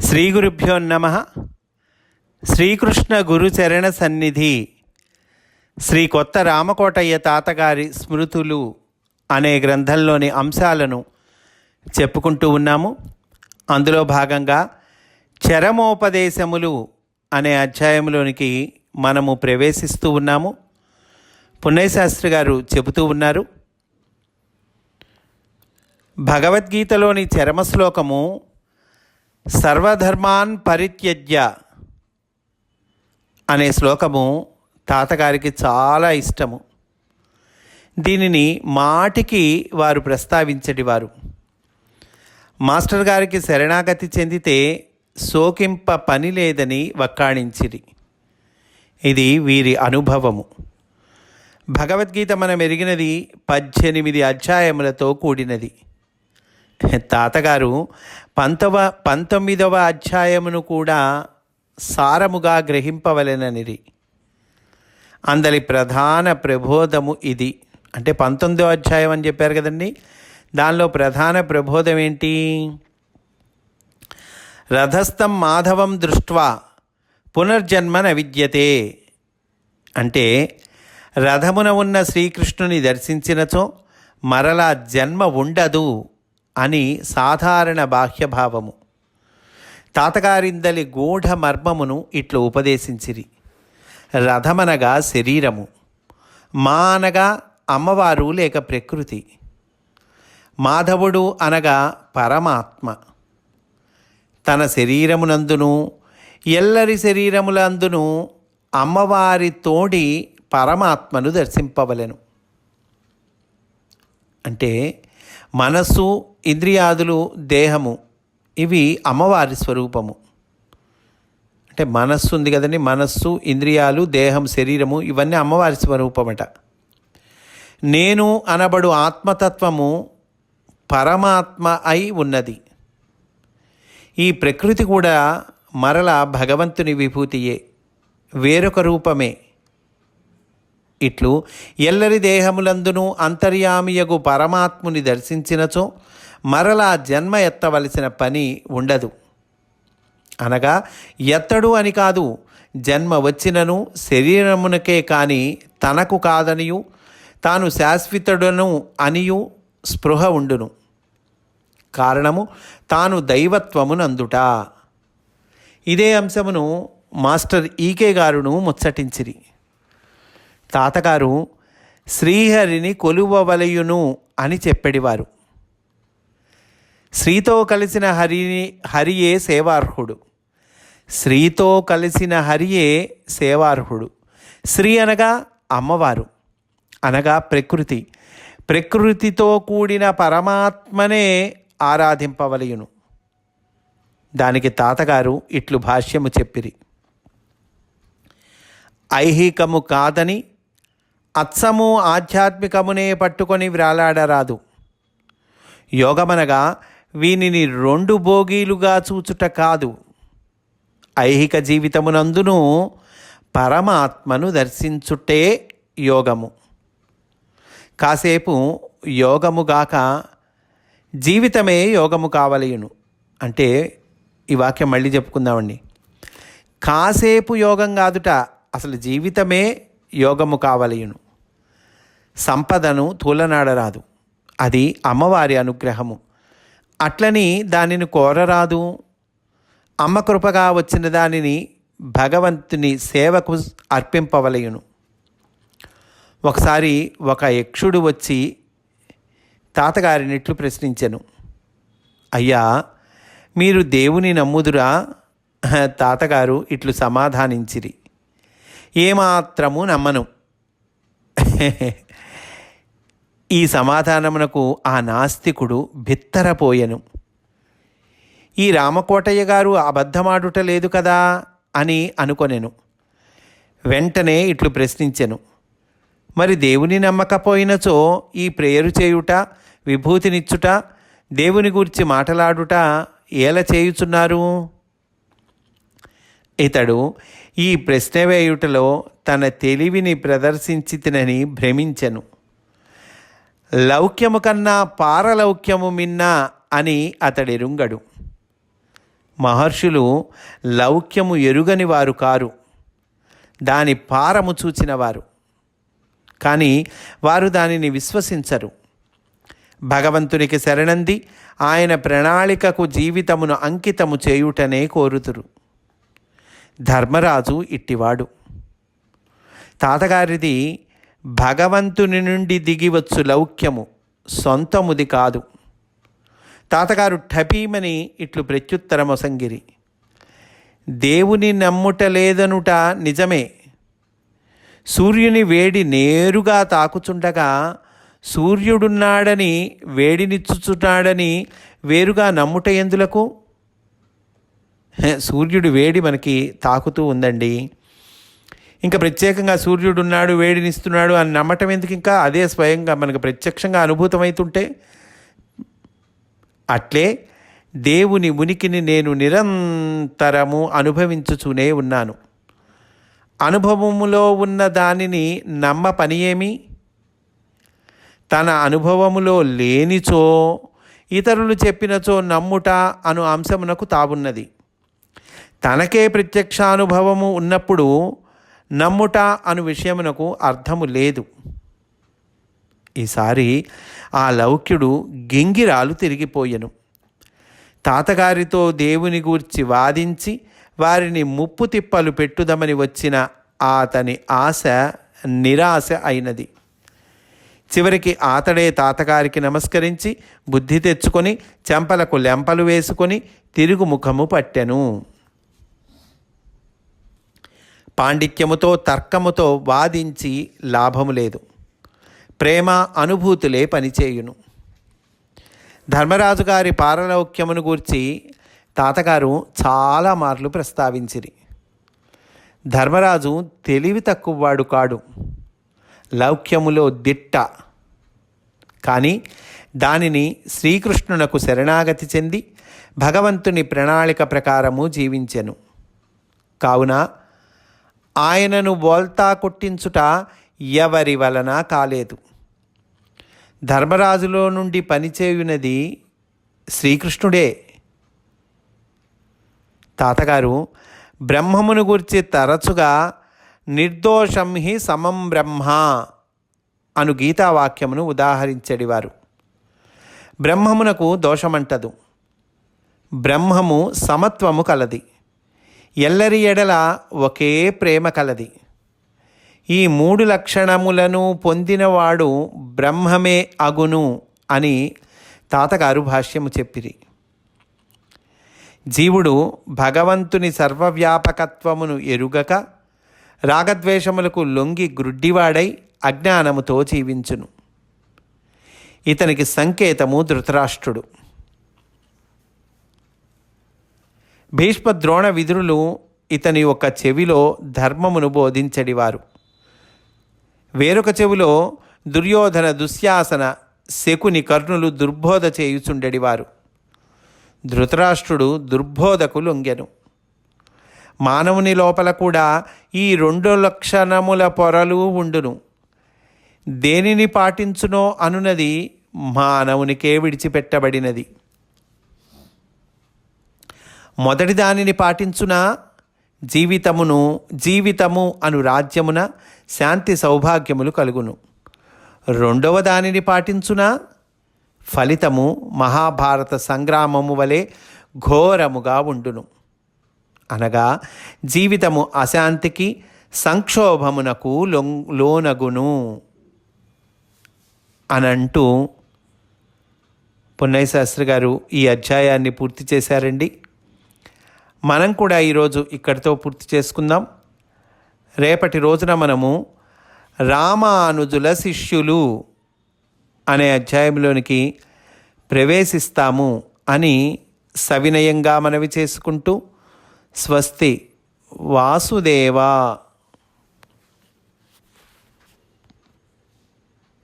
శ్రీ గురుభ్యో నమ. శ్రీకృష్ణ గురుచరణ సన్నిధి. శ్రీ కొత్త రామకోటయ్య తాతగారి స్మృతులు అనే గ్రంథంలోని అంశాలను చెప్పుకుంటూ ఉన్నాము. అందులో భాగంగా చరమోపదేశములు అనే అధ్యాయంలోనికి మనము ప్రవేశిస్తూ ఉన్నాము. పుణ్యశాస్త్రి గారు చెబుతూ ఉన్నారు. భగవద్గీతలోని చరమ శ్లోకము సర్వధర్మాన్ పరిత్యజ్య అనే శ్లోకము తాతగారికి చాలా ఇష్టము. దీనిని మాటికి వారు ప్రస్తావించటివారు. మాస్టర్ గారికి శరణాగతి చెందితే సోకింప పని లేదని వక్కాణించిరి. ఇది వీరి అనుభవము. భగవద్గీత మనం ఎరిగినది పద్దెనిమిది అధ్యాయములతో కూడినది. తాతగారు పంతవ పంతొమ్మిదవ అధ్యాయమును కూడా సారముగా గ్రహింపవలెననిరి. అందలి ప్రధాన ప్రబోధము ఇది. అంటే పంతొమ్మిదవ అధ్యాయం అని చెప్పారు కదండి. దానిలో ప్రధాన ప్రబోధం ఏంటి? రథస్థం మాధవం దృష్ట్వా పునర్జన్మన విద్యతే అంటే రథమున ఉన్న శ్రీకృష్ణుని దర్శించినచో మరలా జన్మ ఉండదు. అని సాధారణ బాహ్యభావము. తాతగారిందలి గూఢ మర్మమును ఇట్లు ఉపదేశించిరి. రథమనగా శరీరము. మా అనగా అమ్మవారు లేక ప్రకృతి. మాధవుడు అనగా పరమాత్మ. తన శరీరమునందును ఎల్లరి శరీరములందును అమ్మవారి తోడి పరమాత్మను దర్శింపవలెను. అంటే మనస్సు ఇంద్రియాదులు దేహము ఇవి అమ్మవారి స్వరూపము. అంటే మనస్సు ఉంది కదండి మనస్సు ఇంద్రియాలు దేహం శరీరము ఇవన్నీ అమ్మవారి స్వరూపమట. నేను అనబడు ఆత్మతత్వము పరమాత్మ అయి ఉన్నది. ఈ ప్రకృతి కూడా మరల భగవంతుని విభూతియే వేరొక రూపమే. ఇట్లు ఎల్లరి దేహములందును అంతర్యామియగు పరమాత్ముని దర్శించినచో మరలా జన్మ ఎత్తవలసిన పని ఉండదు. అనగా ఎత్తడు అని కాదు జన్మ వచ్చినను శరీరమునకే కాని తనకు కాదనియు తాను శాశ్వతుడను అనియు స్పృహ ఉండును. కారణము తాను దైవత్వమునందుట. ఇదే అంశమును మాస్టర్ ఈకే గారును ముచ్చటించిరి. తాతగారు శ్రీహరిని కొలువవలయును అని చెప్పెడివారు శ్రీతో కలిసిన హరిని హరియే సేవార్హుడు. శ్రీతో కలిసిన హరియే సేవార్హుడు. శ్రీ అనగా అమ్మవారు. అనగా ప్రకృతి. ప్రకృతితో కూడిన పరమాత్మనే ఆరాధింపవలయును. దానికి తాతగారు ఇట్లు భాష్యము చెప్పిరి. ఐహికము కాదని అత్సము ఆధ్యాత్మికమునే పట్టుకొని వ్రాలాడరాదు. యోగమనగా వీనిని రెండు భోగీలుగా చూచుట కాదు. ఐహిక జీవితమునందును పరమాత్మను దర్శించుటే యోగము. కాసేపు యోగముగాక జీవితమే యోగము కావలయును. అంటే ఈ వాక్యం మళ్ళీ చెప్పుకుందామండి. కాసేపు యోగం కాదుట అసలు జీవితమే యోగము కావలయును. సంపదను తూలనాడరాదు. అది అమ్మవారి అనుగ్రహము. అట్లని దానిని కోరరాదు. అమ్మ కృపగా వచ్చిన దానిని భగవంతుని సేవకు అర్పింపవలయును. ఒకసారి ఒక యక్షుడు వచ్చి తాతగారినిట్లు ప్రశ్నించెను. అయ్యా మీరు దేవుని నమ్ముదురా? తాతగారు ఇట్లు సమాధానించిరి. ఏమాత్రము నమ్మను. ఈ సమాధానమునకు ఆ నాస్తికుడు బిత్తరపోయెను. ఈ రామకోటయ్య గారు అబద్ధమాడుట లేదు కదా అని అనుకొనెను. వెంటనే ఇట్లు ప్రశ్నించెను. మరి దేవుని నమ్మకపోయినచో ఈ ప్రేయరు చేయుట విభూతినిచ్చుట దేవుని గురించి మాట్లాడుట ఎలా చేయుచున్నారు? ఇతడు ఈ ప్రశ్న వేయుటలో తన తెలివిని ప్రదర్శించి తినని భ్రమించెను. లౌక్యము కన్నా పారలౌక్యము మిన్న అని అతడెరుంగడు. మహర్షులు లౌక్యము ఎరుగని వారు కారు. దాని పారము చూచినవారు కానీ వారు దానిని విశ్వసించరు. భగవంతునికి శరణంది ఆయన ప్రణాళికకు జీవితమును అంకితము చేయుటనే కోరుతురు. ధర్మరాజు ఇట్టివాడు. తాతగారిది భగవంతుని నుండి దిగివచ్చు లౌక్యము సొంతముది కాదు. తాతగారు ఠపీమని ఇట్లు ప్రత్యుత్తరమొసంగిరి. దేవుని నమ్ముట లేదనుట నిజమే. సూర్యుని వేడి నేరుగా తాకుచుండగా సూర్యుడున్నాడని వేడినిచ్చుచున్నాడని వేరుగా నమ్ముట ఎందులకు? సూర్యుడి వేడి మనకి తాకుతూ ఉందండి. ఇంకా ప్రత్యేకంగా సూర్యుడు ఉన్నాడు వేడినిస్తున్నాడు అని నమ్మటం ఎందుకు ఇంకా? అదే స్వయంగా మనకు ప్రత్యక్షంగా అనుభూతమవుతుంటే అట్లే దేవుని ఉనికిని నేను నిరంతరము అనుభవించుచూనే ఉన్నాను. అనుభవములో ఉన్న దానిని నమ్మ పని ఏమి? తన అనుభవములో లేనిచో ఇతరులు చెప్పినచో నమ్ముట అను అంశమునకు తావున్నది. తనకే ప్రత్యక్షానుభవము ఉన్నప్పుడు నమ్ముట అను విషయమునకు అర్థము లేదు. ఈసారి ఆ లౌక్యుడు గింగిరాలు తిరిగిపోయెను. తాతగారితో దేవుని గూర్చి వాదించి వారిని ముప్పు తిప్పలు పెట్టుదమని వచ్చిన అతని ఆశ నిరాశ అయినది. చివరికి ఆతడే తాతగారికి నమస్కరించి బుద్ధి తెచ్చుకొని చెంపలకు లెంపలు వేసుకొని తిరుగు ముఖము పట్టెను. పాండిత్యముతో తర్కముతో వాదించి లాభము లేదు. ప్రేమ అనుభూతులే పనిచేయును. ధర్మరాజు గారి పారలౌక్యమును గూర్చి తాతగారు చాలా మార్లు ప్రస్తావించిరి. ధర్మరాజు తెలివి తక్కువవాడు కాడు. లౌక్యములో దిట్ట. కానీ దానిని శ్రీకృష్ణునకు శరణాగతి చెంది భగవంతుని ప్రణాళిక ప్రకారము జీవించెను. కావున ఆయనను బోల్తా కొట్టించుట ఎవరి వలన కాలేదు. ధర్మరాజులో నుండి పనిచేయునది శ్రీకృష్ణుడే. తాతగారు బ్రహ్మమును గురించి తరచుగా నిర్దోషం హి సమం బ్రహ్మ అను గీతావాక్యమును ఉదాహరించడివారు. బ్రహ్మమునకు దోషమంటదు. బ్రహ్మము సమత్వము కలది. ఎల్లరి ఎడల ఒకే ప్రేమ కలది. ఈ మూడు లక్షణములను పొందినవాడు బ్రహ్మమే అగును అని తాతగారు భాష్యము చెప్పిరి. జీవుడు భగవంతుని సర్వవ్యాపకత్వమును ఎరుగక రాగద్వేషములకు లొంగి గ్రుడ్డివాడై అజ్ఞానముతో జీవించును. ఇతనికి సంకేతము ధృతరాష్ట్రుడు. భీష్మ ద్రోణ విధులు ఇతని ఒక చెవిలో ధర్మమును బోధించడివారు. వేరొక చెవిలో దుర్యోధన దుశ్యాసన శకుని కర్ణులు దుర్బోధ చేయుచుండెడివారు. ధృతరాష్ట్రుడు దుర్బోధకు లొంగెను. మానవుని లోపల కూడా ఈ రెండు లక్షణముల పొరలు ఉండును. దేనిని పాటించునో అనునది మానవునికే విడిచిపెట్టబడినది. మొదటి దానిని పాటించునా? జీవితమును జీవితము అను రాజ్యమున శాంతి సౌభాగ్యములు కలుగును. రెండవ దానిని పాటించునా? ఫలితము మహాభారత సంగ్రామము వలె ఘోరముగా ఉండును. అనగా జీవితము అశాంతికి సంక్షోభమునకు లోనగును. అనంటూ పున్నయ్య శాస్త్రి గారు ఈ అధ్యాయాన్ని పూర్తి చేశారండి. మనం కూడా ఈరోజు ఇక్కడితో పూర్తి చేసుకుందాం. రేపటి రోజున మనము రామానుజుల శిష్యులు అనే అధ్యాయంలోనికి ప్రవేశిస్తాము అని సవినయంగా మనవి చేసుకుంటూ స్వస్తి వాసుదేవా.